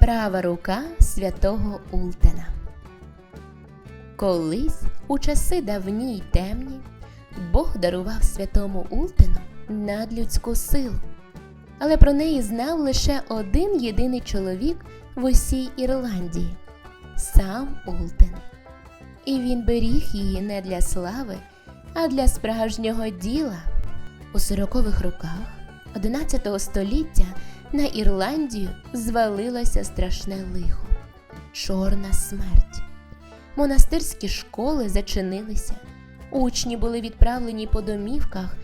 Права рука святого Ултена. Колись, у часи давні й темні, Бог дарував святому Ултену надлюдську силу. Але про неї знав лише один єдиний чоловік в усій Ірландії сам Ултен. І він беріг її не для слави, а для справжнього діла. У сорокових роках 11 століття на Ірландію звалилося страшне лихо чорна смерть. Монастирські школи зачинилися, учні були відправлені по домівках,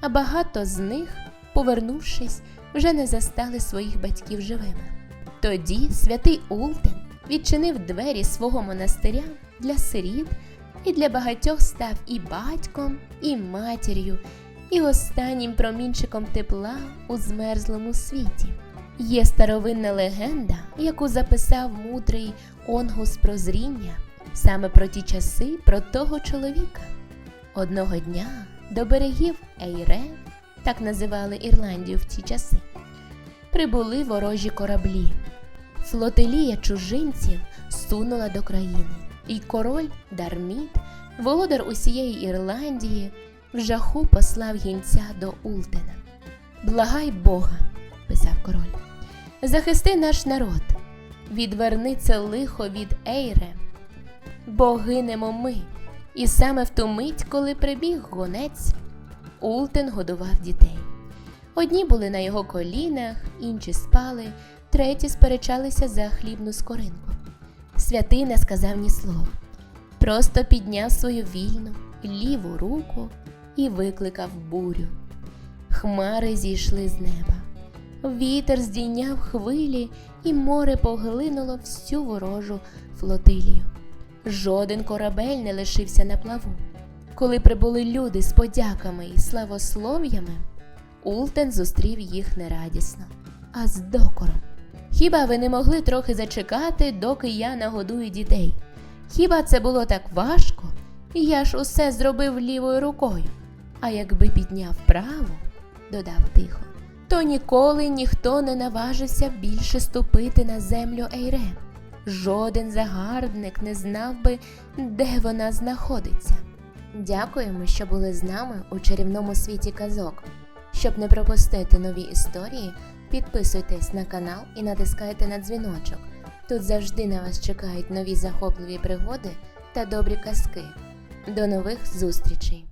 а багато з них, повернувшись, вже не застали своїх батьків живими. Тоді святий Ултен відчинив двері свого монастиря для сиріт і для багатьох став і батьком, і матір'ю, і останнім промінчиком тепла у змерзлому світі. Є старовинна легенда, яку записав мудрий Онгус Прозріння саме про ті часи, про того чоловіка. Одного дня до берегів Ейре, так називали Ірландію в ті часи, прибули ворожі кораблі. Флотилія чужинців сунула до країни, і король Дарміт, володар усієї Ірландії, в жаху послав гінця до Ултена. Благай Бога, писав король, захисти наш народ, відверни це лихо від Ейре, бо гинемо ми. І саме в ту мить, коли прибіг гонець, Ултен годував дітей. Одні були на його колінах, інші спали, треті сперечалися за хлібну скоринку. Святий не сказав ні слова, просто підняв свою вільну ліву руку і викликав бурю. Хмари зійшли з неба. Вітер здійняв хвилі, і море поглинуло всю ворожу флотилію. Жоден корабель не лишився на плаву. Коли прибули люди з подяками і славослов'ями, Ултен зустрів їх не радісно, а з докором. Хіба ви не могли трохи зачекати, доки я нагодую дітей? Хіба це було так важко? Я ж усе зробив лівою рукою. А якби підняв праву, додав тихо, то ніколи ніхто не наважився більше ступити на землю Ейре. Жоден загарбник не знав би, де вона знаходиться. Дякуємо, що були з нами у чарівному світі казок. Щоб не пропустити нові історії, підписуйтесь на канал і натискайте на дзвіночок. Тут завжди на вас чекають нові захопливі пригоди та добрі казки. До нових зустрічей!